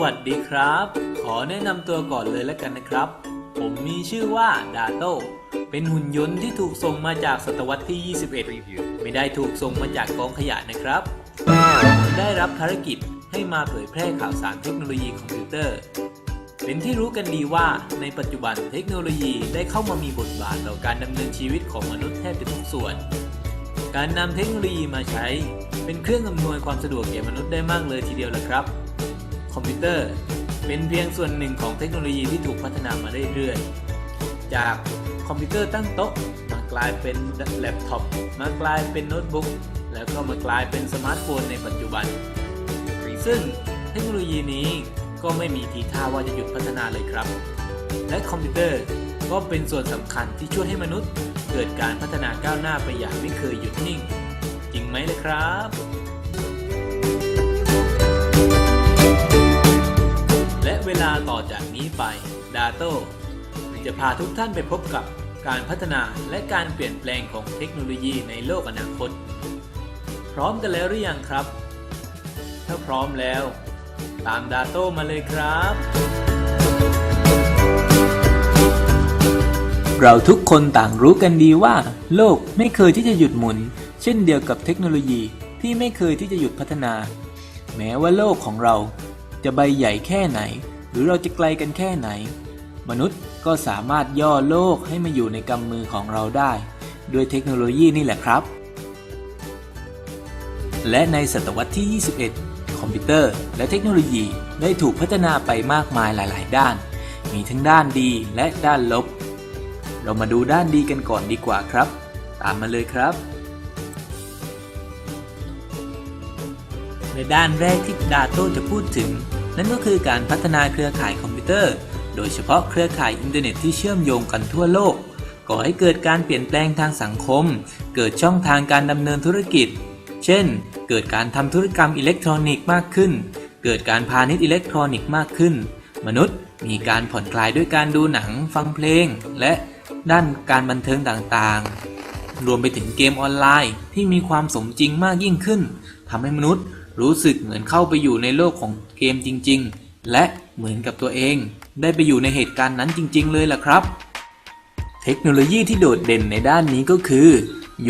สวัสดีครับ ขอแนะนำตัวก่อนเลยแล้วกันนะครับ ผมมีชื่อว่าดาโตเป็นหุ่นยนต์ที่ถูกส่งมาจากศตวรรษที่ 21 ไม่ได้ถูกส่งมาจากกองขยะนะครับ ได้รับภารกิจให้มาเผยแพร่ข่าวสารเทคโนโลยีคอมพิวเตอร์ เป็นที่รู้กันดีว่าในปัจจุบันเทคโนโลยีได้เข้ามามีบทบาทต่อการดำเนินชีวิตของมนุษย์แทบจะทุกส่วน การนำเทคโนโลยีมาใช้ เป็นเครื่องอำนวยความสะดวกแก่มนุษย์ได้มากเลยทีเดียวละครับ คอมพิวเตอร์ เป็นเพียงส่วนหนึ่งของเทคโนโลยีที่ถูกพัฒนามาเรื่อยๆ จากคอมพิวเตอร์ตั้งโต๊ะมากลายเป็นแล็ปท็อปมากลายเป็นโน้ตบุ๊กแล้วก็มากลายเป็นสมาร์ทโฟนในปัจจุบัน ซึ่งเทคโนโลยีนี้ก็ไม่มีทีท่าว่าจะหยุดพัฒนาเลยครับ และคอมพิวเตอร์ก็เป็นส่วนสำคัญที่ช่วยให้มนุษย์ เกิดการพัฒนาก้าวหน้าไปอย่างไม่เคยหยุดนิ่ง จริงไหมล่ะครับ เวลาต่อจากนี้ไปดาโต้จะพาทุกท่านไปพบกับการพัฒนาและการเปลี่ยนแปลงของเทคโนโลยีในโลกอนาคต พร้อมกันแล้วหรือยังครับ ถ้าพร้อมแล้ว ตามดาโต้มาเลยครับ เราทุกคนต่างรู้กันดีว่า โลกไม่เคยที่จะหยุดหมุน เช่นเดียวกับเทคโนโลยีที่ไม่เคยที่จะหยุดพัฒนา แม้ว่าโลกของเราจะใบใหญ่แค่ไหน รือเราจะไกลกันแค่ไหน มนุษย์ก็สามารถย่อโลกให้มาอยู่ในกำมือของเราได้ ด้วยเทคโนโลยีนี่แหละครับ และในศตวรรษที่ 21 คอมพิวเตอร์และเทคโนโลยีได้ถูกพัฒนาไปมากมายหลาย ๆ ด้าน มีทั้งด้านดีและด้านลบ เรามาดูด้านดีกันก่อนดีกว่าครับ ตามมาเลยครับในด้านแรกที่ดาโต้จะพูดถึง นั่นก็คือการพัฒนาเครือข่ายคอมพิวเตอร์ โดยเฉพาะเครือข่ายอินเทอร์เน็ตที่เชื่อมโยงกันทั่วโลก ก่อให้เกิดการเปลี่ยนแปลงทางสังคม เกิดช่องทางการดำเนินธุรกิจ เช่น เกิดการทำธุรกรรมอิเล็กทรอนิกส์มากขึ้น เกิดการพาณิชย์อิเล็กทรอนิกส์มากขึ้น มนุษย์มีการผ่อนคลายด้วยการดูหนัง ฟังเพลง และด้านการบันเทิงต่างๆ รวมไปถึงเกมออนไลน์ที่มีความสมจริงมากยิ่งขึ้นทำให้มนุษย์ รู้สึกเหมือนเข้าไปอยู่ในโลกของเกมจริง ๆ และเหมือนกับตัวเอง ได้ไปอยู่ในเหตุการณ์นั้นจริง ๆ เลยล่ะครับ เทคโนโลยีที่โดดเด่นในด้านนี้ก็คือ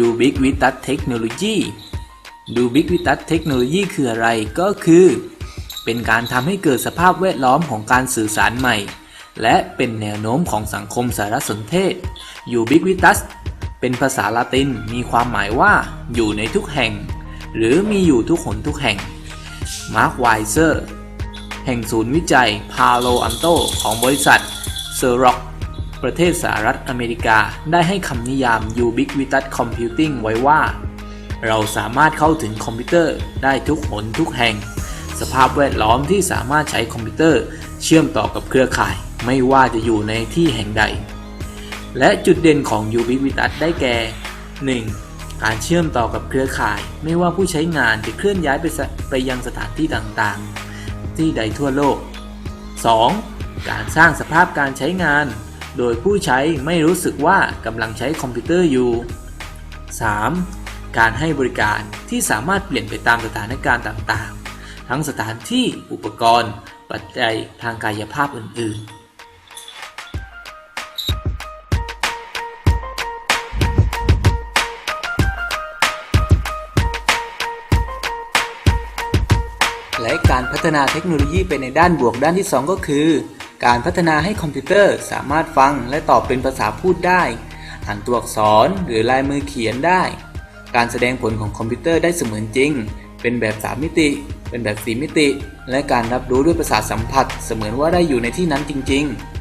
Ubiquitous Technology Ubiquitous Technology คืออะไรก็คือ เป็นการทำให้เกิดสภาพแวดล้อมของการสื่อสารใหม่ และเป็นแนวโน้มของสังคมสารสนเทศ Ubiquitous เป็นภาษาละตินมีความหมายว่าอยู่ในทุกแห่ง หรือมีอยู่ทุกหนทุกแห่ง Mark Weiser แห่งศูนย์วิจัย Palo Alto ของบริษัท s e r o c ประเทศสหรัฐอเมริกาได้ให้คำนิยาม Ubiquitous Computing ไว้ว่า เราสามารถเข้าถึงคอมพิวเตอร์ได้ทุกหนทุกแห่ง สภาพแวดล้อมที่สามารถใช้คอมพิวเตอร์ เชื่อมต่อกับเครือข่าย ไม่ว่าจะอยู่ในที่แห่งใด และจุดเด่นของ Ubiquitous ได้แก่ 1. การเชื่อมต่อกับเครือข่าย ไม่ว่าผู้ใช้งานจะเคลื่อนย้ายไปไปยังสถานที่ต่างๆ ที่ใดทั่วโลก 2. การสร้างสภาพการใช้งาน โดยผู้ใช้ไม่รู้สึกว่ากำลังใช้คอมพิวเตอร์อยู่ 3. การให้บริการที่สามารถเปลี่ยนไปตามสถานการณ์ต่างๆ ทั้งสถานที่อุปกรณ์ ปัจจัยทางกายภาพอื่นๆ การพัฒนาเทคโนโลยีไปในด้านบวกด้านที่ 2 ก็คือ การพัฒนาให้คอมพิวเตอร์สามารถฟังและตอบเป็นภาษาพูดได้ อ่านตัวอักษรหรือลายมือเขียนได้ การแสดงผลของคอมพิวเตอร์ได้เสมือนจริง เป็นแบบ 3 มิติ เป็นแบบ 4 มิติ และการรับรู้ด้วยประสาทสัมผัส เสมือนว่าได้อยู่ในที่นั้นจริง ๆ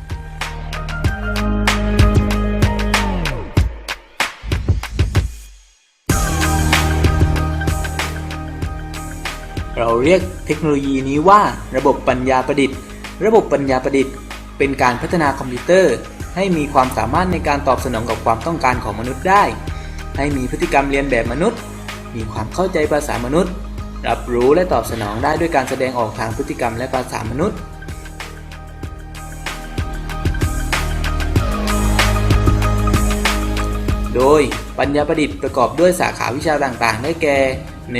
เราเรียกเทคโนโลยีนี้ว่าระบบปัญญาประดิษฐ์ ระบบปัญญาประดิษฐ์ เป็นการพัฒนาคอมพิวเตอร์ ให้มีความสามารถในการตอบสนองกับความต้องการของมนุษย์ได้ ให้มีพฤติกรรมเรียนแบบมนุษย์ มีความเข้าใจภาษามนุษย์ รับรู้และตอบสนองได้ด้วยการแสดงออกทางพฤติกรรมและภาษามนุษย์โดยปัญญาประดิษฐ์ประกอบด้วยสาขาวิชาต่างๆ ได้แก่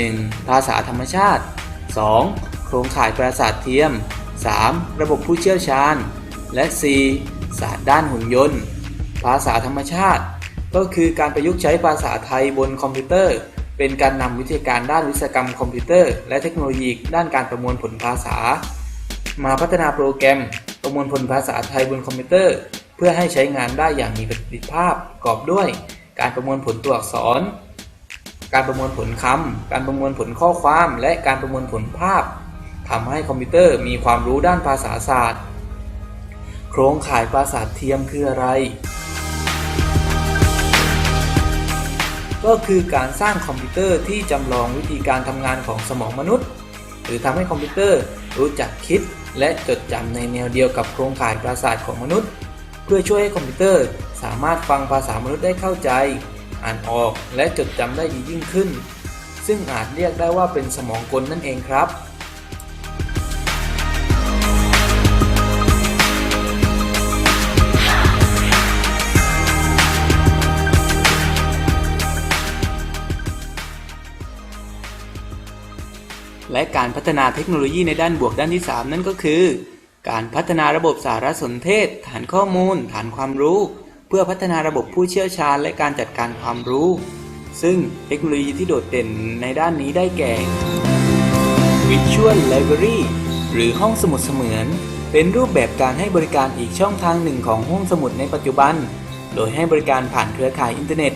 1. ภาษาธรรมชาติ 2. โครงข่ายประสาทเทียม 3. ระบบผู้เชี่ยวชาญ และ 4. ศาสตร์ด้านหุ่นยนต์ ภาษาธรรมชาติ ก็คือการประยุกต์ใช้ภาษาไทยบนคอมพิวเตอร์ เป็นการนำวิทยาการด้านวิศวกรรมคอมพิวเตอร์ และเทคโนโลยีด้านการประมวลผลภาษา มาพัฒนาโปรแกรม ประมวลผลภาษาไทยบนคอมพิวเตอร์ เพื่อให้ใช้งานได้อย่างมีประสิทธิภาพประกอบด้วย การประมวลผลตัวอักษร การประมวลผลคำ การประมวลผลข้อความ และการประมวลผลภาพทำให้คอมพิวเตอร์มีความรู้ด้านภาษาศาสตร์ โครงข่ายประสาเทียมคืออะไร ก็คือการสร้างคอมพิวเตอร์ที่จำลองวิธีการทำงานของสมองมนุษย์ หรือทำให้คอมพิวเตอร์รู้จักคิดและจดจำในแนวเดียวกับโครงข่ายประสาทของมนุษย์ เพื่อช่วยให้คอมพิวเตอร์สามารถฟังภาษามนุษย์ได้เข้าใจ อ่านออกและจดจำได้ดียิ่งขึ้น ซึ่งอาจเรียกได้ว่าเป็นสมองกลนั่นเองครับและการพัฒนาเทคโนโลยีในด้านบวกด้านที่ 3 นั่นก็คือ การพัฒนาระบบสารสนเทศ ฐานข้อมูล ฐานความรู้ เพื่อพัฒนาระบบผู้เชี่ยวชาญและการจัดการความรู้ ซึ่งเทคโนโลยีที่โดดเด่นในด้านนี้ได้แก่ Visual Library หรือห้องสมุดเสมือน เป็นรูปแบบการให้บริการอีกช่องทางหนึ่งของห้องสมุดในปัจจุบัน โดยให้บริการผ่านเครือข่ายอินเทอร์เน็ต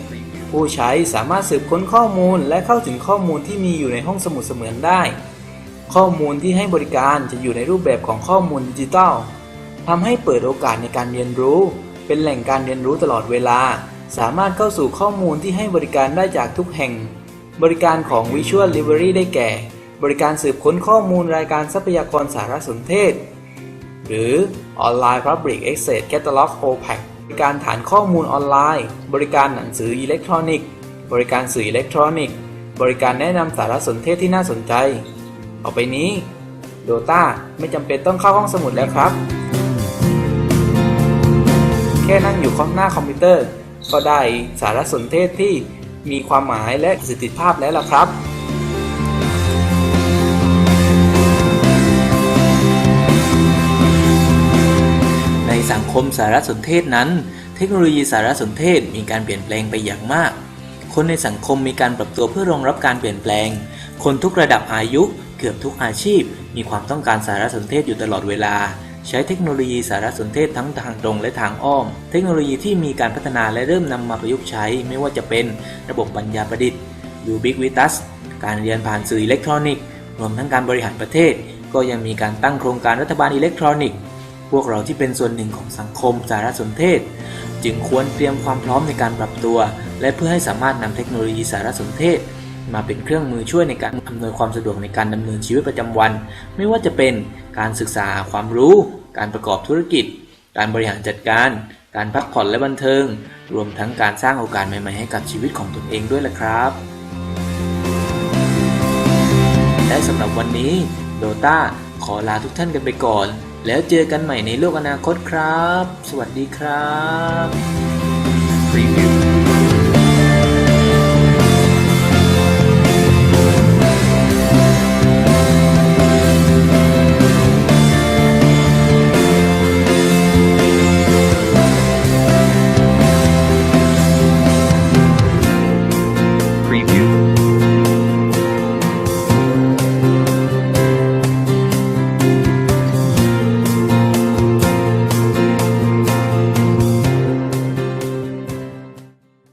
ผู้ใช้สามารถสืบค้นข้อมูลและเข้าถึงข้อมูลที่มีอยู่ในห้องสมุดเสมือนได้ ข้อมูลที่ให้บริการจะอยู่ในรูปแบบของข้อมูลดิจิทัลทำให้เปิดโอกาสในการเรียนรู้ เป็นแหล่งการเรียนรู้ตลอดเวลา สามารถเข้าสู่ข้อมูลที่ให้บริการได้จากทุกแห่ง บริการของ Visual Library ได้แก่ บริการสืบค้นข้อมูลรายการทรัพยากรสารสนเทศ หรือ Online Public Access Catalog OPAC บริการฐานข้อมูลออนไลน์ บริการหนังสืออิเล็กทรอนิกส์ บริการสื่ออิเล็กทรอนิกส์ บริการแนะนำสารสนเทศที่น่าสนใจ ต่อไปนี้ Dota ไม่จำเป็นต้องเข้าห้องสมุดแล้วครับ แค่นั่งอยู่ข้างหน้าคอมพิวเตอร์ ก็ได้สารสนเทศที่มีความหมายและประสิทธิภาพแล้วล่ะครับในสังคมสารสนเทศนั้น เทคโนโลยีสารสนเทศมีการเปลี่ยนแปลงไปอย่างมาก คนในสังคมมีการปรับตัวเพื่อรองรับการเปลี่ยนแปลง คนทุกระดับอายุเกือบทุกอาชีพ มีความต้องการสารสนเทศอยู่ตลอดเวลา ใช้เทคโนโลยีสารสนเทศทั้งทางตรงและทางอ้อม เทคโนโลยีที่มีการพัฒนาและเริ่มนำมาประยุกต์ใช้ ไม่ว่าจะเป็นระบบปัญญาประดิษฐ์ Ubiquitous การเรียนผ่านสื่ออิเล็กทรอนิกส์รวมทั้งการบริหารประเทศ ก็ยังมีการตั้งโครงการรัฐบาลอิเล็กทรอนิกส์ พวกเราที่เป็นส่วนหนึ่งของสังคมสารสนเทศ จึงควรเตรียมความพร้อมในการปรับตัว และเพื่อให้สามารถนำเทคโนโลยีสารสนเทศ มาเป็นเครื่องมือช่วยในการอำนวยความสะดวกในการดำเนินชีวิตประจำวัน ไม่ว่าจะเป็นการศึกษาหาความรู้ การประกอบธุรกิจ การบริหารจัดการ การพักผ่อนและบันเทิง รวมทั้งการสร้างโอกาสใหม่ๆให้กับชีวิตของตนเองด้วยล่ะครับ และสำหรับวันนี้โดต้าขอลาทุกท่านกันไปก่อน แล้วเจอกันใหม่ในโลกอนาคตครับ สวัสดีครับ Preview